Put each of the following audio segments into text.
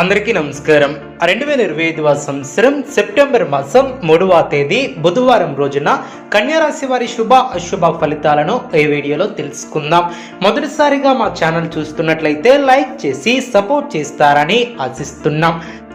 అందరికీ నమస్కారం. రెండు వేల ఇరవై ఐదవ సంవత్సరం సెప్టెంబర్ మాసం మూడవ తేదీ బుధవారం రోజున కన్యారాశి వారి శుభ అశుభ ఫలితాలను ఈ వీడియోలో తెలుసుకుందాం. మొదటిసారిగా మా ఛానల్ చూస్తున్నట్లయితే లైక్ చేసి సపోర్ట్ చేస్తారని ఆశిస్తున్నాం.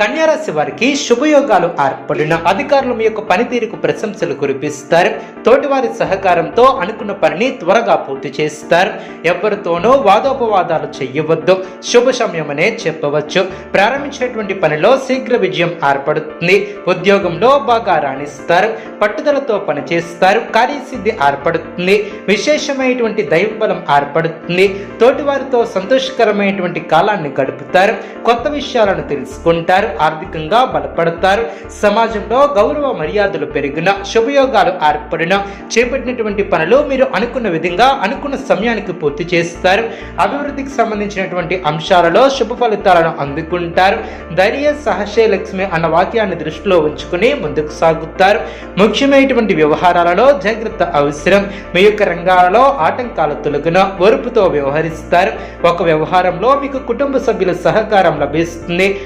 కన్యారాశి వారికి శుభయోగాలు ఏర్పడిన అధికారులు మీ యొక్క పనితీరుకు ప్రశంసలు కురిపిస్తారు. తోటివారి సహకారంతో అనుకున్న పనిని త్వరగా పూర్తి చేస్తారు. ఎవరితోనూ వాదోపవాదాలు చేయవద్దు. శుభ సమయమనే చెప్పవచ్చు. ప్రారంభించేటువంటి పనిలో శీఘ్ర విజయం ఏర్పడుతుంది. ఉద్యోగంలో బాగా రాణిస్తారు. పట్టుదలతో పనిచేస్తారు. కార్యసిద్ధి ఏర్పడుతుంది. విశేషమైనటువంటి దైవబలం ఏర్పడుతుంది. తోటివారితో సంతోషకరమైనటువంటి కాలాన్ని గడుపుతారు. కొత్త విషయాలను తెలుసుకుంటారు. ఆర్థికంగా బలపడతారు. సమాజంలో గౌరవ మర్యాదలు పెరిగిన శుభయోగాలు ఏర్పడిన చేపట్టినటువంటి పనులు మీరు అనుకున్న విధంగా అనుకున్న సమయానికి పూర్తి చేస్తారు. అభివృద్ధికి సంబంధించినటువంటి అంశాలలో శుభ ఫలితాలను అందుకుంటారు. ధైర్య సహశయ లక్ష్మి అన్న వాక్యాన్ని దృష్టిలో ఉంచుకుని ముందుకు సాగుతారు. ముఖ్యమైనటువంటి వ్యవహారాలలో జాగ్రత్త అవసరం. మీ యొక్క రంగాలలో ఆటంకాలు తొలగిన ఓర్పుతో వ్యవహరిస్తారు. ఒక వ్యవహారంలో మీకు కుటుంబ సభ్యుల సహకారం లభిస్తుంది.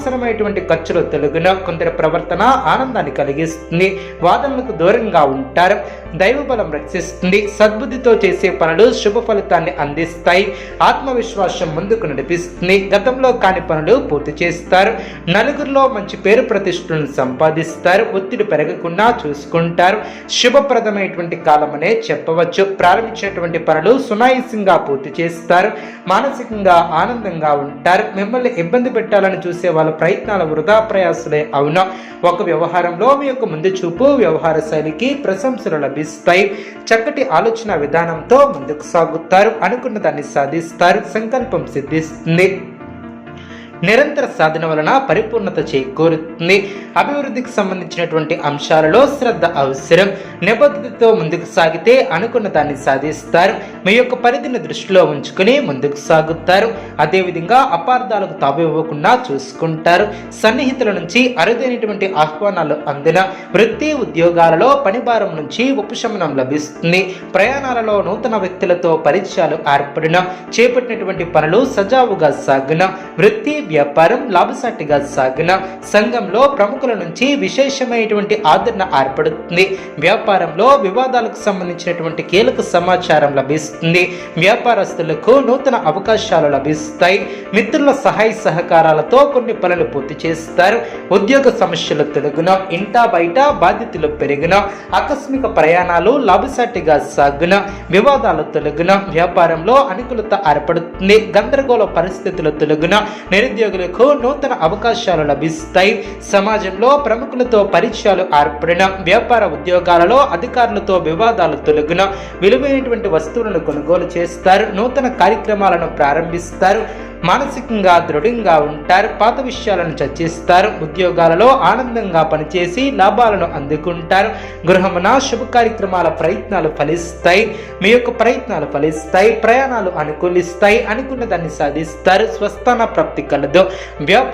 అనవసరమైనటువంటి ఖర్చులు తొలగిన కొందరి ప్రవర్తన ఆనందాన్ని కలిగిస్తుంది. వాదనలకు దూరంగా ఉంటారు. దైవబలం రక్షిస్తుంది. సద్బుద్ధితో చేసే పనులు శుభ ఫలితాన్ని అందిస్తాయి. ఆత్మవిశ్వాసం ముందుకు నడిపిస్తుంది. గతంలో కాని పనులు పూర్తి చేస్తారు. నలుగురిలో మంచి పేరు ప్రతిష్టలను సంపాదిస్తారు. ఒత్తిడి పెరగకుండా చూసుకుంటారు. శుభప్రదమైనటువంటి కాలమనే చెప్పవచ్చు. ప్రారంభించినటువంటి పనులు సునాయాసంగా పూర్తి చేస్తారు. మానసికంగా ఆనందంగా ఉంటారు. మిమ్మల్ని ఇబ్బంది పెట్టాలని చూసే వాళ్ళ ప్రయత్నాల వృధా ప్రయాసలే అవునా. ఒక వ్యవహారంలో మీ యొక్క ముందు చూపు వ్యవహార శైలికి ప్రశంసలు లభిస్తాయి. చక్కటి ఆలోచన విధానంతో ముందుకు సాగుతారు. అనుకున్న దాన్ని సాధిస్తారు. సంకల్పం సిద్ధిస్తుంది. నిరంతర సాధన వలన పరిపూర్ణత చేకూరుతుంది. అభివృద్ధికి సంబంధించినటువంటి అంశాలలో శ్రద్ధ అవసరం. నిబద్ధతతో ముందుకు సాగితే అనుకున్న దాన్ని సాధిస్తారు. మీ యొక్క పరిధిని దృష్టిలో ఉంచుకుని ముందుకు సాగుతారు. అదేవిధంగా అపార్థాలకు తావివ్వకుండా చూసుకుంటారు. సన్నిహితుల నుంచి అరుదైనటువంటి ఆహ్వానాలు అందిన వృత్తి ఉద్యోగాలలో పనిభారం నుంచి ఉపశమనం లభిస్తుంది. ప్రయాణాలలో నూతన వ్యక్తులతో పరిచయాలు ఏర్పడిన చేపట్టినటువంటి పనులు సజావుగా సాగిన వృత్తి వ్యాపారం లాభసాటిగా సాగిన సంఘంలో ప్రముఖుల నుంచి విశేషమైనటువంటి ఆదరణ ఏర్పడుతుంది. వ్యాపారంలో వివాదాలకు సంబంధించినటువంటి కీలక సమాచారం లభిస్తుంది. వ్యాపారస్తులకు నూతన అవకాశాలు లభిస్తాయి. మిత్రుల సహాయ సహకారాలతో కొన్ని పనులు పూర్తి చేస్తారు. ఉద్యోగ సమస్యలు తెలుగున ఇంటా బయట బాధ్యతలు పెరిగిన ఆకస్మిక ప్రయాణాలు లాభసాటిగా సాగున వివాదాలు తొలగిన వ్యాపారంలో అనుకూలత ఏర్పడుతుంది. గందరగోళ పరిస్థితులు తొలగిన నిరుద్యోగులకు నూతన అవకాశాలు లభిస్తాయి. సమాజంలో ప్రముఖులతో పరిచయాలు ఏర్పడిన వ్యాపార ఉద్యోగాలలో అధికారులతో వివాదాలు తొలగిన విలువైనటువంటి వస్తువులను కొనుగోలు చేస్తారు. నూతన కార్యక్రమాలను ప్రారంభిస్తారు. మానసికంగా దృఢంగా ఉంటారు పాత విషయాలను చర్చిస్తారు ఉద్యోగాలలో ఆనందంగా పనిచేసి లాభాలను అందుకుంటారు. గృహమున శుభ కార్యక్రమాల ప్రయత్నాలు ఫలిస్తాయి మీ యొక్క ప్రయత్నాలు ఫలిస్తాయి ప్రయాణాలు అనుకూలిస్తాయి అనుకున్న దాన్ని సాధిస్తారు స్వస్థాన ప్రాప్తి కలదు. వ్యాపార